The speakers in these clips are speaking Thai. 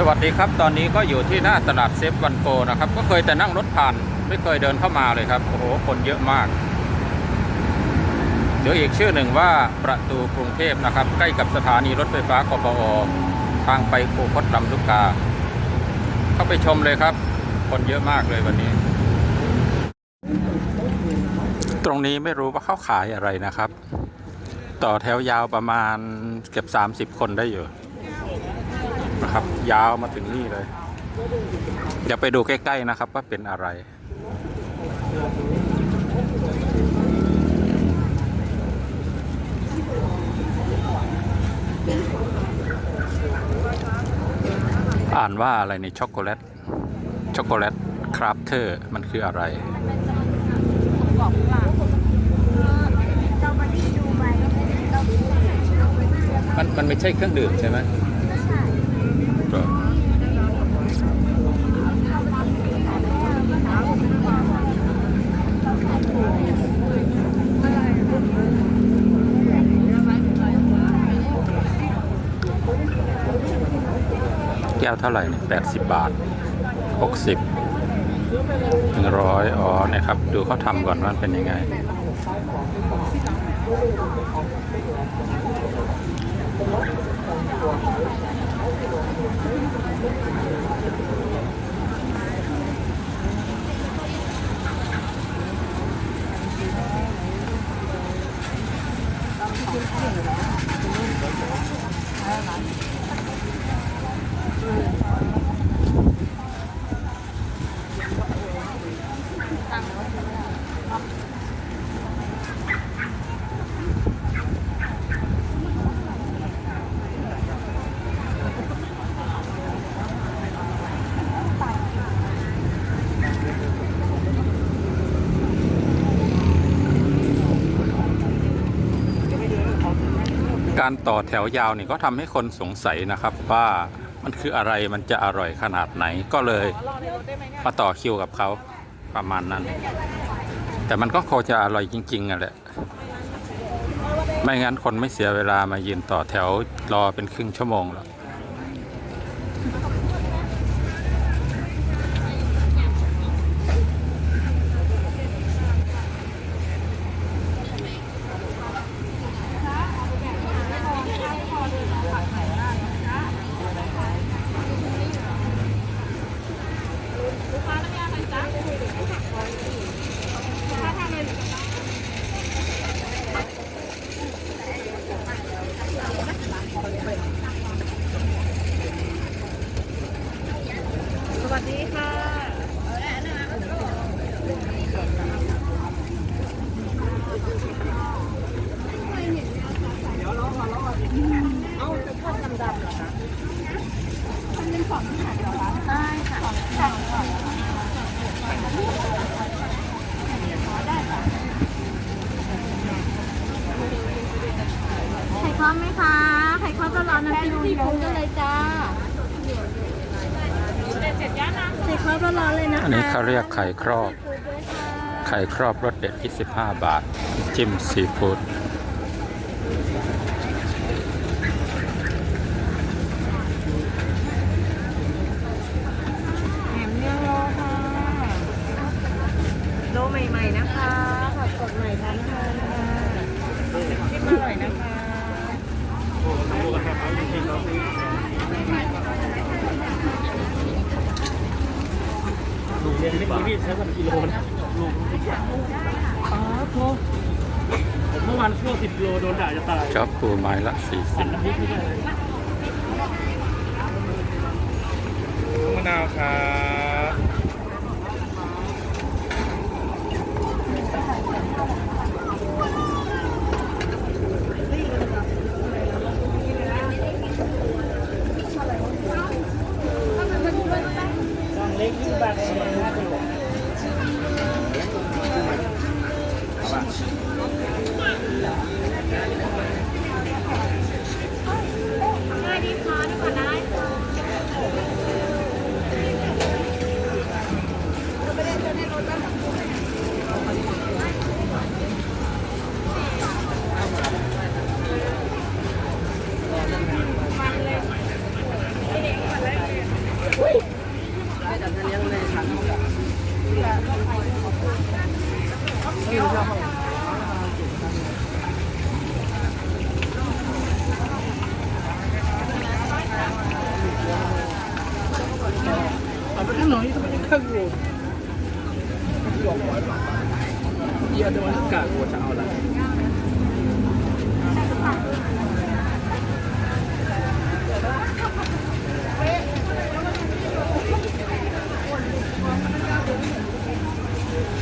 สวัสดีครับ ตอนนี้ก็อยู่ที่หน้าตลาดเซฟวันโกนะครับ ก็เคยแต่นั่งรถผ่าน ไม่เคยเดินเข้ามาเลยครับ โอ้โห คนเยอะมาก เดี๋ยวอีกชื่อหนึ่งว่าประตูกรุงเทพนะครับ ใกล้กับสถานีรถไฟฟ้ากปอทางไปคูคตลำลูกกา เข้าไปชมเลยครับ คนเยอะมากเลยวันนี้ ตรงนี้ไม่รู้ว่าเขาขายอะไรนะครับ ต่อแถวยาวประมาณเกือบ30 คนได้อยู่ นะครับ ยาวมาถึงนี่เลย เดี๋ยวไปดูใกล้ๆนะครับ ว่าเป็นอะไรอ่านว่าอะไรในช็อกโกแลต ช็อกโกแลตคราฟเตอร์ มันคืออะไรบอกว่าเรามาที่ดูไหมเราไม่ใช่เราไม่ใช่มันมันไม่ใช่เครื่องดื่มใช่ไหม ไม่ใช่ ก็ แก้วเท่าไหร่เนี่ยแปดสิบบาทหกสิบถึงร้อยอ๋อนี่ยครับ ดูเขาทำก่อนว่าเป็นยังไง การต่อแถวยาวนี่ก็ทำให้คนสงสัยนะครับ ว่ามันคืออะไรมันจะอร่อยขนาดไหนก็เลยมาต่อคิวกับเขาประมาณนั้น แต่มันก็คงจะอร่อยจริงๆอะแหละไม่งั้นคนไม่เสียเวลามายืนต่อแถวรอเป็นครึ่งชั่วโมงหรอก สวัสดีค่ะเอาจะทอดดำๆเหรอคะมันเป็นของที่ขายเหรอคะใช่ค่ะของที่ขายได้ค่ะไข่คอมไหมคะไข่คอมก็ร้อนน้ำจิ้มซีฟู้ดกันเลยจ้า ไข่ครอบร้ อันนี้เขาเรียกไข่ครอบ ไข่ครอบรสเด็ด25 บาท จิ้มซีฟู้ด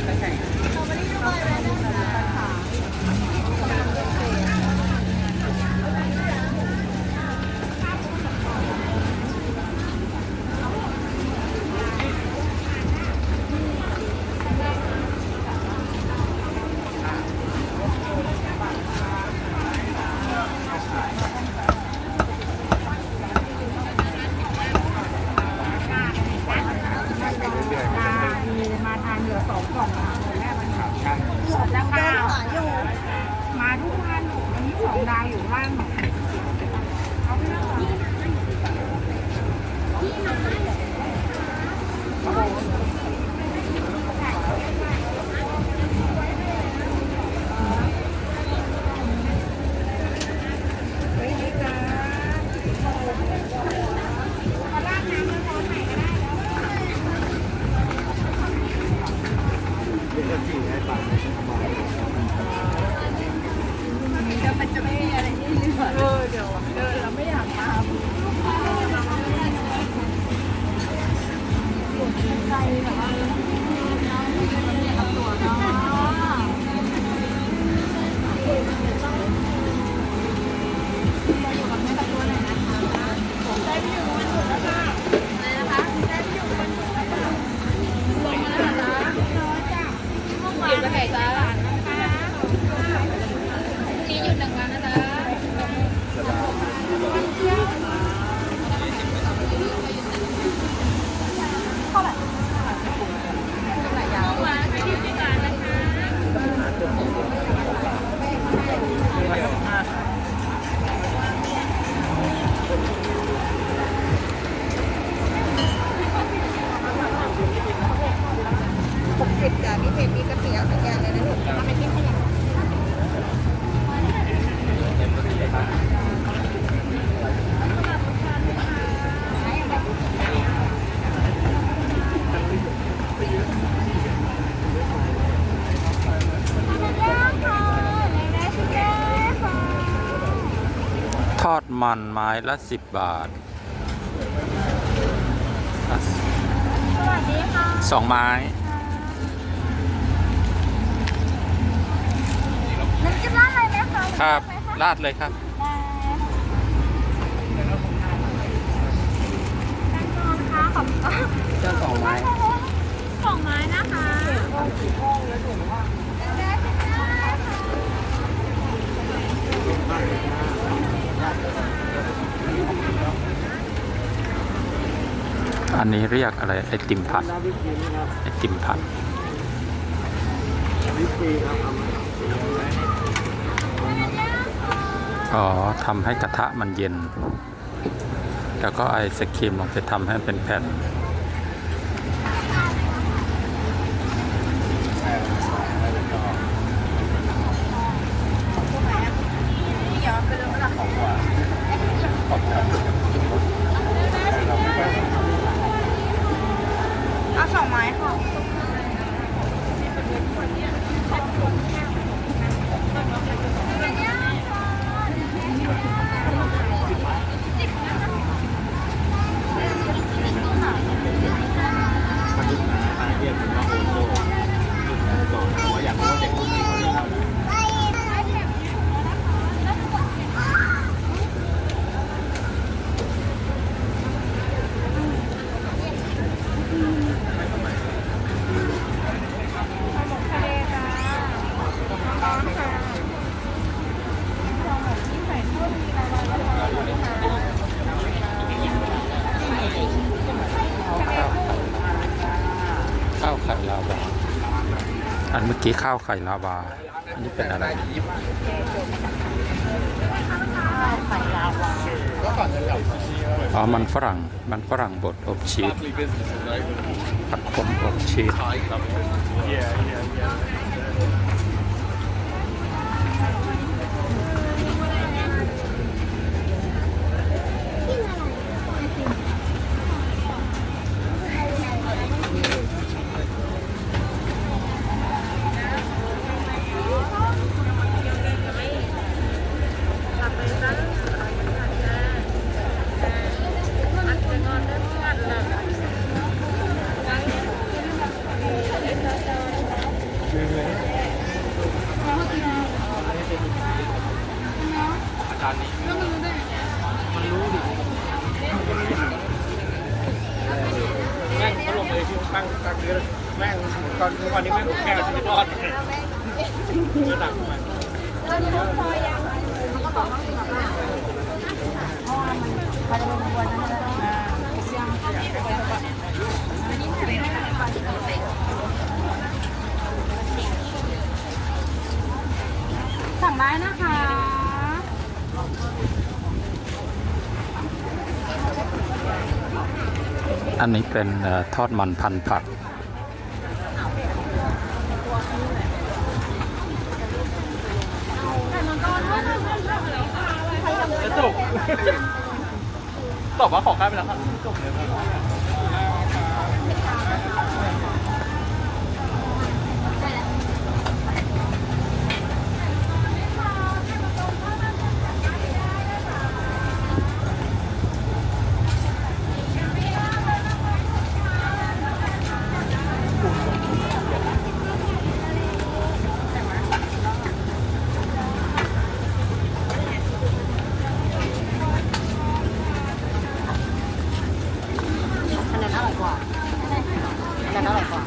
มี มันไม้ละสิบบาทอะสวัสดีค่ะสองไม้น้ำจิ้มร้านอะไรไหมคะครับไหมคะราดเลยครับได้ค่ะแตงโมนะคะขอบคุณค่ะเจ้าสองไม้สองไม้นะคะห้องกี่ห้องแล้วถูกว่าได้ค่ะ อันนี้เรียกอะไร ไอติมผัด ไอติมผัดอ๋อทำให้กระทะมันเย็น แล้วก็ไอศครีมลงไปทำให้มันเป็นแผ่น เอาสองไม้ค่ะเรียกผมว่าก่อนว่าอยากรู้ว่าเด็กคนนี้เขาเรียกอะไร ทะเลจ้าร้อนค่ะที่ใส่เพิ่มมีอะไรบ้างคะ ข้าวไข่ลาวา อันเมื่อกี้ ข้าวไข่ลาวา อันนี้เป็นอะไรไข่ลาวาอ๋อมันฝรั่ง มันฝรั่งบดอบชีสผัดขมอบชีส Thai company. Yeah, yeah, yeah. ไแม่งตอนทุกวันนี้ไม่ถูกแก้วชีวิตรอดระดับมัน สั่งได้นะคะ อันนี้เป็นอทอดมันพันผักจะจบตอบว่าขอค่าไปแล้วครับจบเลยครับ อันนั้นอร่อยกว่าอันนั้นอร่อยกว่า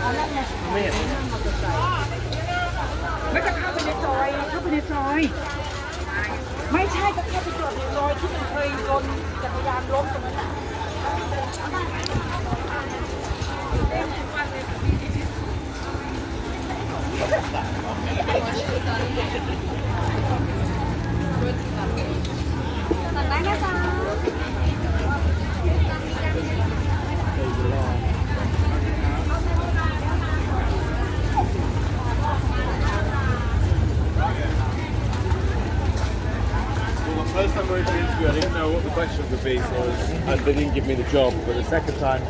ไม่จะเข้าไปในซอยเข้าไปในซอย ไม่ใช่จะเข้าไปจอดในซอยที่มันเคยโดนจักรยานล้มตรงนั้นน่ะสั่งได้นะจ๊ะ Well, the first time I went to the interview, I didn't know what the questions would be, so I was, and they didn't give me the job. But the second time,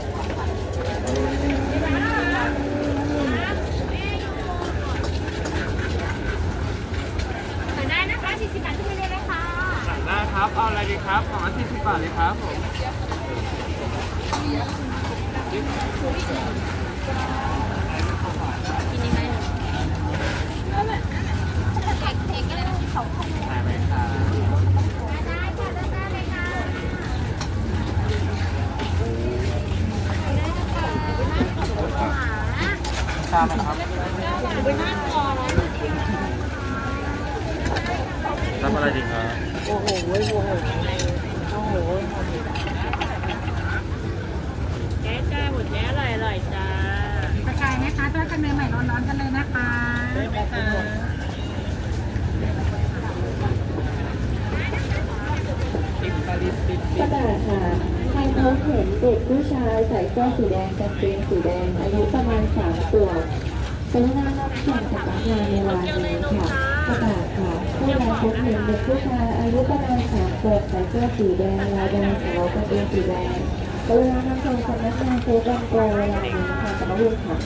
สั่งได้นะคะ40บาทขึ้นไปเลยนะคะสั่งได้ครับ เอาอะไรดีครับสองร้อยสี่สิบบาทเลยครับผมได้ไหมครับ ชาไหมครับรับอะไรดีครับ โอ้โหโอ้โหโอ้โห แจ๊จ้าหมดแล้วอร่อยอร่อยจ้า กระจายนะคะทอดกันใหม่ๆร้อนๆกันเลยนะคะ ได้ไหมคะ กระดาษค่ะทางเขาเห็นเด็กผู้ชายใส่เสื้อสีแดงกางเกงสีแดง อายุประมาณสามขวบก รุณารับส่งจากงานเวลาเดินค่ะประกาศค่ะผู้ร้านพบเห็นเด็กผู้ชายอายุประมาณสามขวบใส่เสื้อสีแดงลายแดงขาวกางเกงสีแดงกรุณานำส่งสำนักงานเซฟบังโกเวลานี้ค่ะสำนักงานค่ะ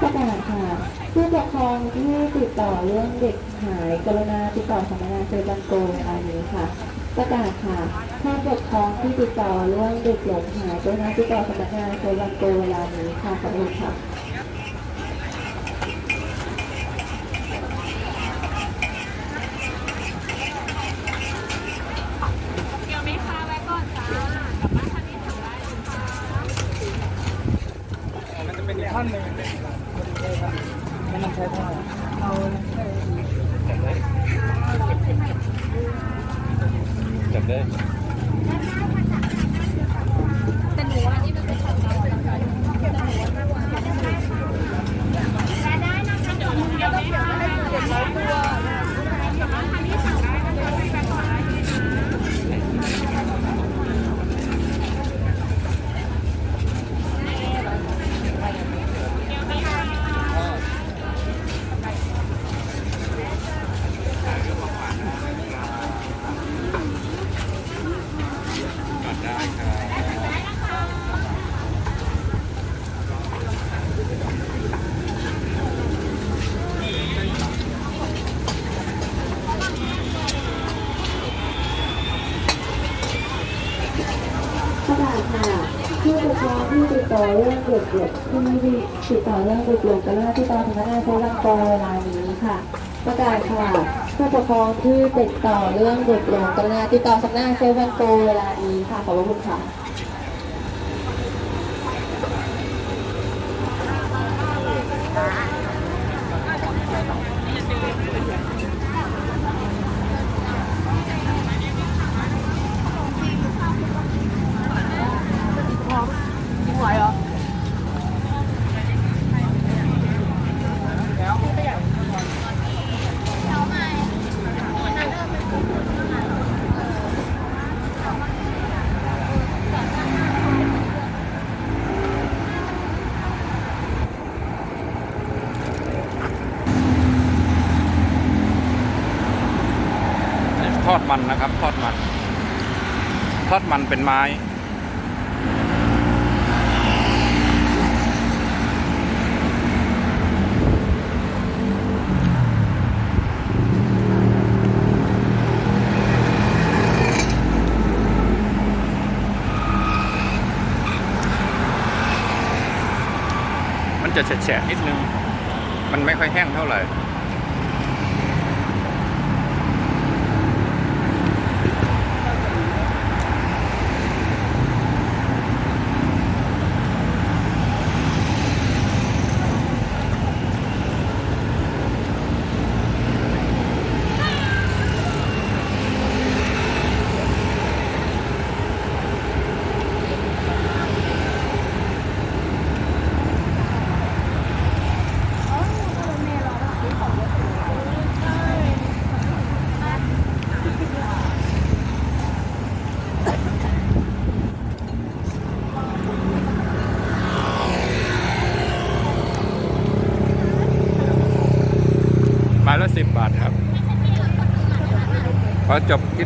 ประกาศค่ะผู้ปกครองที่ติดต่อเรื่องเด็กหายกรุณาติดต่อสำนักงานเซจันโกอันนี้ค่ะ ประกาศค่ะผู้ปกครองที่ติดต่อเรื่องเด็กหลงหายกรุณาติดต่อสำนักงานเซจันโกเวลานี้ค่ะขอบคุณค่ะ จับได้ แต่หนูอันนี้มันเป็นของเราแต่หนูแต่หนูแต่ได้นะคะเดี๋ยวหนูเดี๋ยวไม่ค้าเจ็ดร้อยตัวกลับบ้านทางนี้สั่งได้นะคะไม่ไปก่อนได้ ได้ครับ ประกาศค่ะผู้ปกครองที่ติดต่ อเรื่องเด็กหลงที่ติดต่อเรื่องเด็กๆกับเรื่องที่ตอนพนักงานเซบันโกเวลานี้ค่ะ ประกาศค่ะผู้ปกครองที่ติดต่อเรื่องเด็กหลงกรุณาติดต่อสำนักงานเซเว่นโกเวลานี้ค่ะขอบคุณค่ะ ทอดมันนะครับ ทอดมัน ทอดมัน เป็นไม้ มันจะแฉะนิดนึง มันไม่ค่อยแห้งเท่าไหร่ ไม้ละสิบบาทครับ ขอจบคลิป